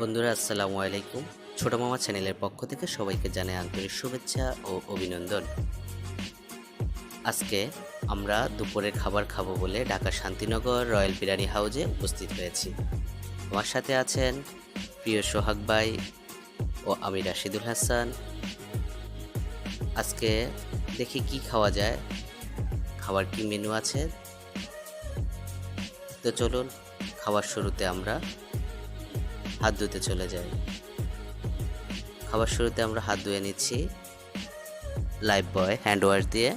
বন্ধুরা, আসসালামু আলাইকুম। ছোট মামা চ্যানেলের পক্ষ থেকে সবাইকে জানাই আন্তরিক শুভেচ্ছা ও অভিনন্দন। আজকে আমরা দুপুরের খাবার খাব বলে ঢাকা শান্তিনগর রয়্যাল বিরিয়ানি হাউজে উপস্থিত হয়েছি। আমার সাথে আছেন প্রিয় সোহাগ ভাই ও আমি রাশিদুল হাসান। আজকে দেখি কি খাওয়া যায়, খাবার কি মেনু আছে। তো চলুন, খাবার শুরুতে আমরা হাত ধুতে চলে যাই। খাবার শুরুতে আমরা হাত ধুয়ে নিচ্ছি। লাইফ বয় হ্যান্ড ওয়াশ দিয়ে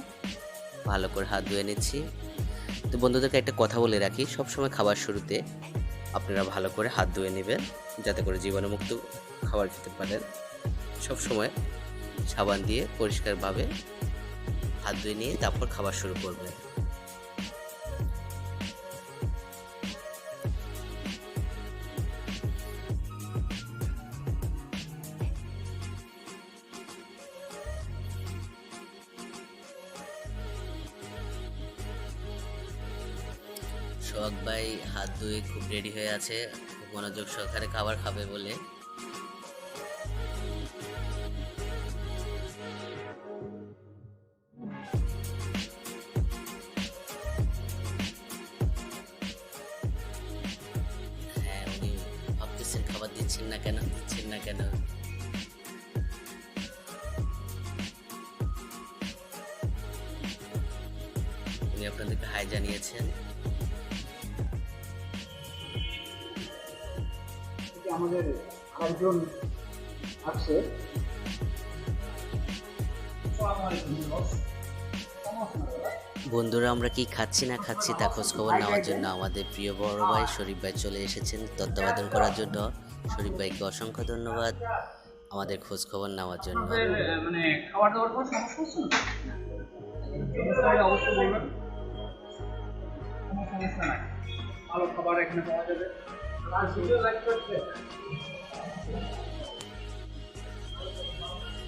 ভালো করে হাত ধুয়ে নিচ্ছি। তো বন্ধুদেরকে একটা কথা বলে রাখি, সবসময় খাবার শুরুতে আপনারা ভালো করে হাত ধুয়ে নেবেন, যাতে করে জীবাণুমুক্ত খাবার খেতে পারেন। সবসময় সাবান দিয়ে পরিষ্কারভাবে হাত ধুয়ে নিয়ে তারপর খাবার শুরু করবেন। ধুয়ে খুব রেডি হয়ে আছে। খুব মনোযোগ সহকারে খাবার খাবে বলে। হ্যাঁ উনি ভাবতেছেন খাবার দিচ্ছেন না কেন, দিচ্ছেন না কেন? উনি আপনাদেরকে হাই জানিয়েছেন। আমাদের আরেকজন আছে। বন্ধুরা আমরা কি খাচ্ছি না খাচ্ছি তা খোঁজ খবর নেওয়ার জন্য আমাদের প্রিয় বড় ভাই শরীফ ভাই চলে এসেছেন তত্ত্বাবধান করার জন্য। শরীফ ভাইকে অসংখ্য ধন্যবাদ আমাদের খোঁজ খবর নেওয়ার জন্য। মানে খাবার দাবার কোনো সমস্যা হচ্ছে না? অবশ্যই বলবেন। কোনো সমস্যা নাই। ভালো খাবার এখানে পাওয়া যাবে।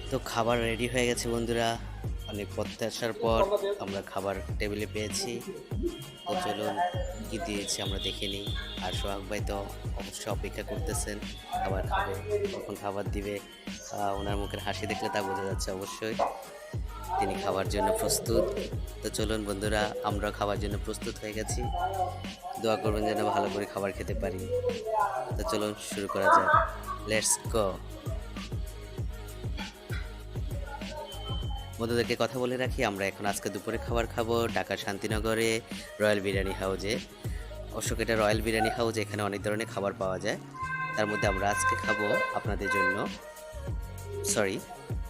তো খাবার রেডি হয়ে গেছে বন্ধুরা। অনেক প্রত্যাশার পর আমরা খাবার টেবিলে পেয়েছি। তো চলুন কি দিয়েছি আমরা দেখে নিই। আর সোহাগ ভাই তো অবশ্যই অপেক্ষা করতেছেন। খাবার খাবে, কখন খাবার দিবে ওনার মুখের হাসি দেখলে তা বোঝা যাচ্ছে অবশ্যই। তিনি খাবার জন্য প্রস্তুত। তো চলুন বন্ধুরা, আমরা খাবার জন্য প্রস্তুত হয়ে গেছি। দোয়া করবেন যেন ভালো করে খাবার খেতে পারি। তো চলুন শুরু করা যাক। লেটস গো বন্ধুদেরকে কথা বলে রাখি, আমরা এখন আজকে দুপুরে খাবার খাব ঢাকা শান্তিনগরে রয়্যাল বিরিয়ানি হাউজে। অশোক, এটা রয়্যাল বিরিয়ানি হাউজ, এখানে অনেক ধরনের খাবার পাওয়া যায়। তার মধ্যে আমরা আজকে খাব আপনাদের জন্য সরি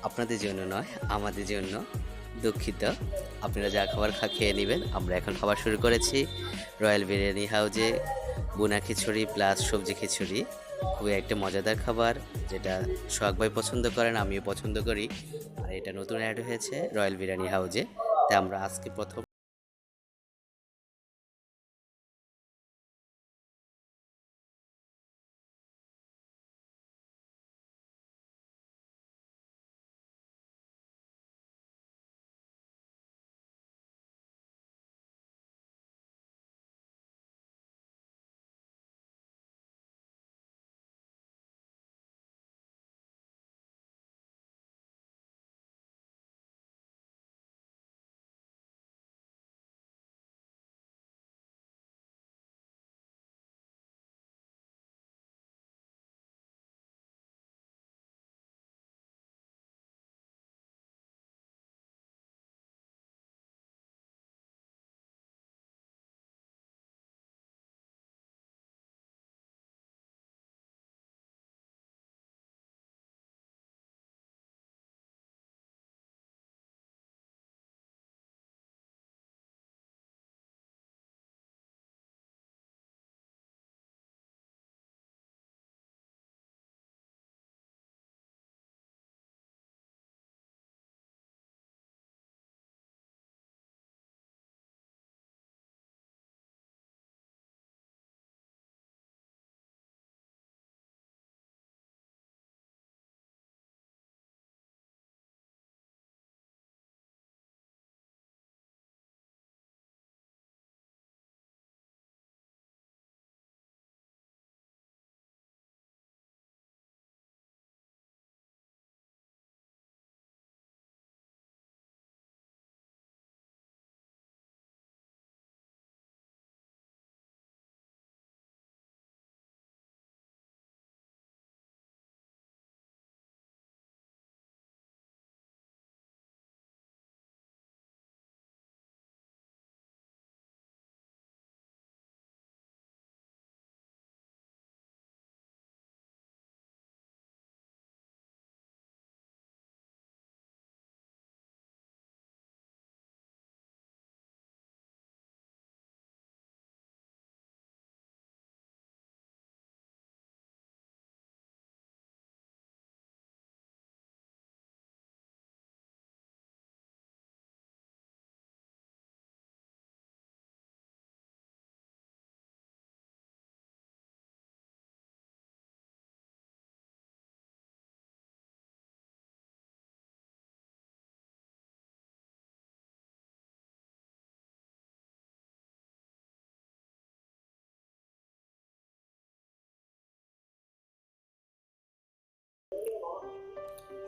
আপনাদের জন্য নয়, আমাদের জন্য। দুঃখিত। আপনারা যা খাবার খা, খেয়ে নেবেন, আমরা এখন খাবার শুরু করেছি। রয়্যাল বিরিয়ানি হাউজে, বুনা খিচুড়ি প্লাস সবজি খিচুড়ি। খুবই একটা মজাদার খাবার, যেটা সোহাগ ভাই পছন্দ করেন, আমিও পছন্দ করি। আর এটা নতুন অ্যাড হয়েছে রয়্যাল বিরিয়ানি হাউজে। তাই আমরা আজকে প্রথম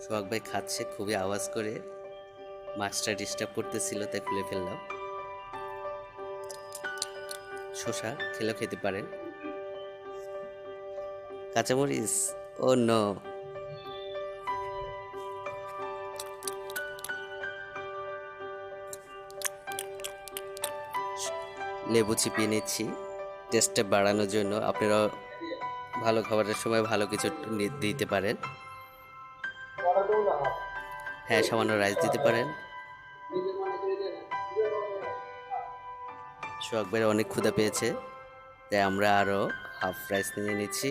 সোহাগ ভাই খাচ্ছে, খুবই আওয়াজ করে। মাছটা ডিস্টার্ব করতেছিল, তাই খুলে ফেললাম। শসা, খেলেও খেতে পারেন। কাঁচামরিচ? ও ন লেবু চিপিয়ে নিচ্ছি। টেস্টটা বাড়ানোর জন্য আপনারা ভালো খাবারের সময় ভালো কিছু দিতে পারেন। হ্যাঁ সামান্য রাইস দিতে পারেন। সোহাগ অনেক ক্ষুধা পেয়েছে, তাই আমরা আরও হাফ রাইস নিয়ে নিচ্ছি।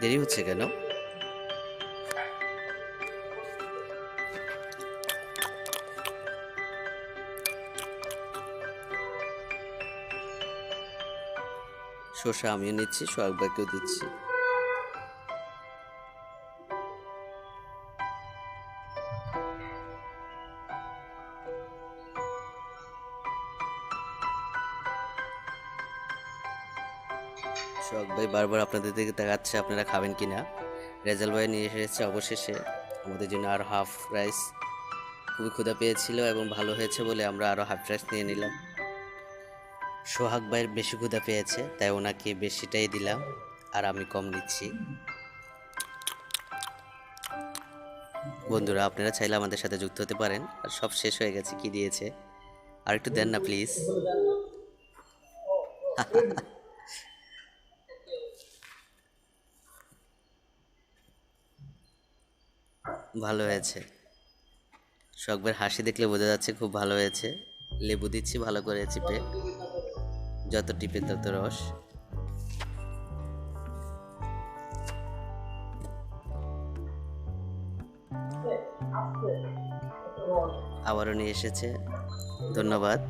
দেরি হচ্ছে কেন? শসা আমিও নিচ্ছি, সোহাগ ভাইকেও দিচ্ছি। সোহাগ ভাই বারবার আপনাদের দিকে তাকাচ্ছে, আপনারা খাবেন কি না রেজাল ভাই নিয়ে এসেছে অবশেষে। আমাদের জন্য আর হাফ রাইস খুবই ক্ষুধা পেয়েছিল এবং ভালো হয়েছে বলে আমরা আরও হাফ রাইস নিয়ে নিলাম। সোহাগ ভাইয়ের বেশি ক্ষুধা পেয়েছে, তাই ওনাকে বেশিটাই দিলাম, আর আমি কম নিচ্ছি। বন্ধুরা, আপনারা চাইলে আমাদের সাথে যুক্ত হতে পারেন। আর সব শেষ হয়ে গেছে, কি দিয়েছে? আর একটু দেন না, প্লিজ। ভালো হয়েছে। শখবের হাসি দেখলে বোঝা যাচ্ছে খুব ভালো হয়েছে। লেবু দিচ্ছি, ভালো করে চিপে যত টিপে তত রস। আবারও নিয়ে এসেছে। ধন্যবাদ।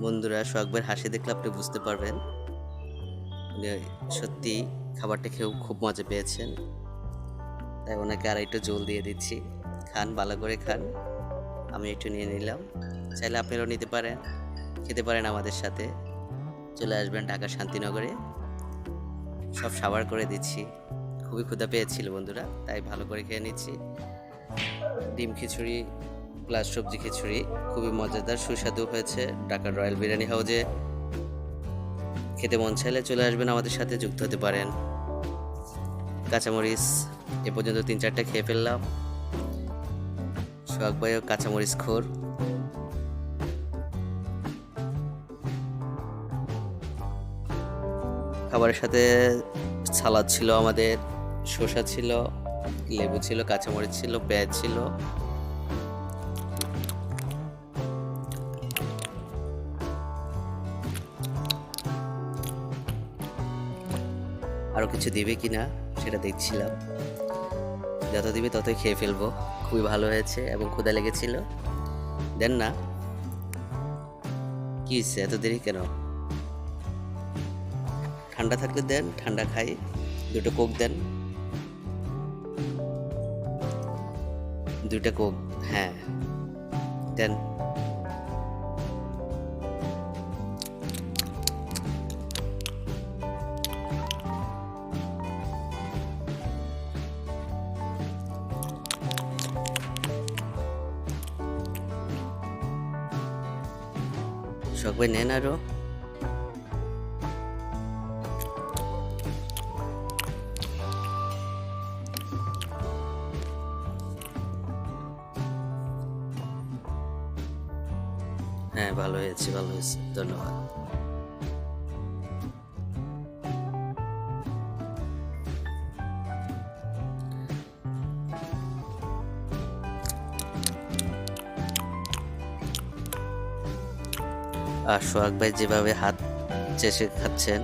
বন্ধুরা শখবের হাসি দেখলে আপনি বুঝতে পারবেন। সত্যি খাবারটা খেয়েও খুব মজা পেয়েছেন। তাই ওনাকে আর একটু জল দিয়ে দিচ্ছি। খান, ভালো করে খান। আমি একটু নিয়ে নিলাম। চাইলে আপনারাও নিতে পারেন, খেতে পারেন আমাদের সাথে। চলে আসবেন ঢাকা শান্তিনগরে। সব সাবার করে দিচ্ছি। খুবই ক্ষুধা পেয়েছিল বন্ধুরা, তাই ভালো করে খেয়ে নিচ্ছি। ডিম খিচুড়ি প্লাস সবজি খিচুড়ি, খুবই মজাদার, সুস্বাদু হয়েছে ঢাকার রয়্যাল বিরিয়ানি হাউজে। খেতে মন চাইলে চলে আসবেন আমাদের সাথে, যুক্ত হতে পারেন। কাঁচামরিচ, এ পর্যন্ত তিন চারটা খেয়ে ফেললাম। সোহাগ ভাইও কাঁচামরিচ খোর। খাবারের সাথে সালাদ ছিল আমাদের, শসা ছিল, লেবু ছিল, কাঁচামরিচ ছিল, পেঁয়াজ ছিল। আরও কিছু দিবে কি না সেটা দেখছিলাম। যত দিবে ততই খেয়ে ফেলব। খুবই ভালো হয়েছে এবং ক্ষুদা লেগেছিল। দেন না। কি এত দেরি কেন? ঠান্ডা থাকলে দেন, ঠান্ডা খাই, দুটো কোক দেন। দুইটা কোক হ্যাঁ দেন। সবাই নেন আরও। হ্যাঁ ভালো হয়েছে ধন্যবাদ আর সোহাগ ভাই যেভাবে হাত চেষে খাচ্ছেন,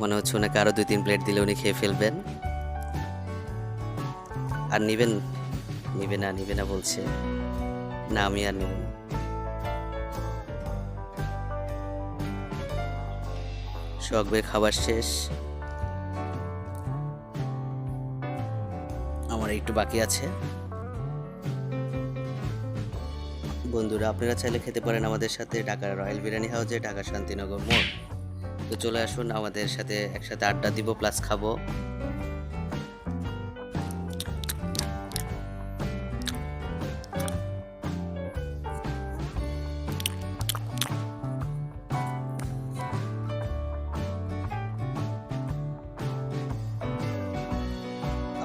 মনে হচ্ছে ওনাকে আরও দুই তিন প্লেট দিলে উনি খেয়ে ফেলবেন। আর নিবেন নিবে না নিবে না বলছে। না, আমি আর নেব না। সবের খাবার শেষ। আমার একটু বাকি আছে। বন্ধুরা, আপনারা চাইলে খেতে পারেন আমাদের সাথে ঢাকার রয়্যাল বিরিয়ানি হাউসে ঢাকা শান্তিনগর মোড়। তো চলে আসুন, আমাদের সাথে একসাথে আড্ডা দিব প্লাস খাব।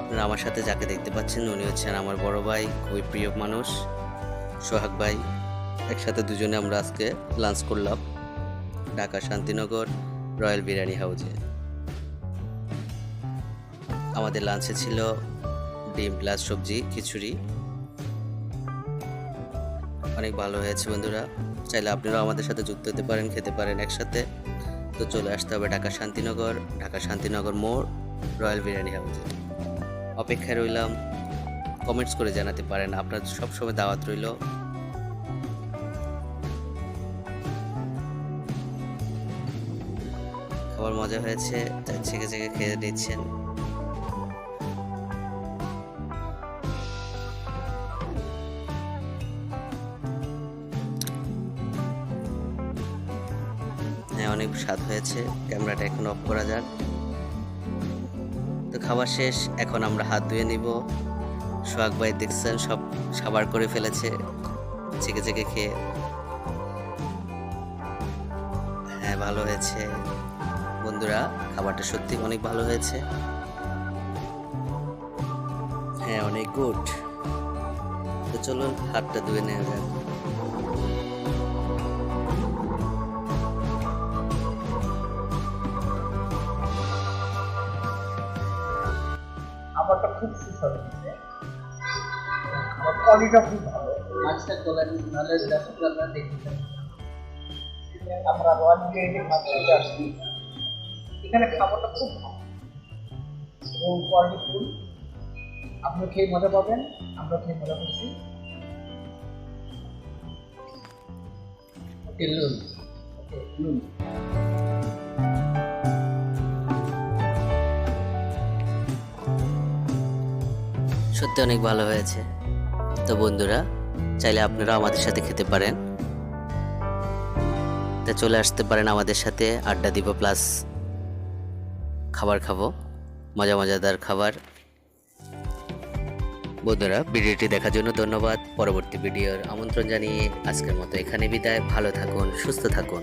আপনারা আমার সাথে যাকে দেখতে পাচ্ছেন, উনি হচ্ছেন আমার বড় ভাই, খুবই প্রিয় মানুষ, সোহাগ ভাই। একসাথে দুজনে আমরা আজকে লাঞ্চ করলাম ঢাকা শান্তিনগর রয়্যাল বিরিয়ানি হাউসে আমাদের লাঞ্চে ছিল ডিম প্লাস সবজি, খিচুড়ি। অনেক ভালো হয়েছে বন্ধুরা। চাইলে আপনারাও আমাদের সাথে যুক্ত হতে পারেন, খেতে পারেন একসাথে। তো চলে আসতে হবে ঢাকা শান্তিনগর ঢাকা শান্তিনগর মোড় রয়্যাল বিরিয়ানি হাউসে অপেক্ষায় রইলাম। কমেন্টস করে জানাতে পারেন। আপনার সবসময় দাওয়াত রইল। খাবার মজা হয়েছে ছেঁকে ছেঁকে খেয়ে দিচ্ছেন হ্যাঁ অনেক স্বাদ হয়েছে। ক্যামেরাটা এখন অফ করা যাক। তো খাবার শেষ, এখন আমরা হাত ধুয়ে নিব। সোহাগ ভাই দেখছেন, সব সাবার করে ফেলেছে চেকে চেকে খেয়ে। হ্যাঁ ভালো হয়েছে। বন্ধুরা, খাবারটা সত্যি অনেক ভালো হয়েছে। হ্যাঁ অনেক গুড। তো চলুন, হাতটা ধুয়ে নেওয়া যাক। খাবারটা খুব সুস্বাদু। খাবার কোয়ালিটিটা খুব ভালো। মাছটা তোলেন নাহলে রেসিপি আপনারা দেখতে আমরা রয়্যাল বিরিয়ানি মাছ খেতে আসছি। এখানে খাবারটা খুব ভালো। এবং কোয়ালিটি ফুল আপনি খেয়ে মজা পাবেন আমরা খেয়ে মজা করছি। ওকে লুন। ওকে লুন। সত্যি অনেক ভালো হয়েছে। তো বন্ধুরা, চাইলে আপনারা আমাদের সাথে খেতে পারেন। তা চলে আসতে পারেন আমাদের সাথে, আড্ডা দিব প্লাস খাবার খাব। মজা মজাদার খাবার। বন্ধুরা, ভিডিওটি দেখার জন্য ধন্যবাদ। পরবর্তী ভিডিওর আমন্ত্রণ জানিয়ে আজকের মতো এখানে বিদায়। ভালো থাকুন, সুস্থ থাকুন।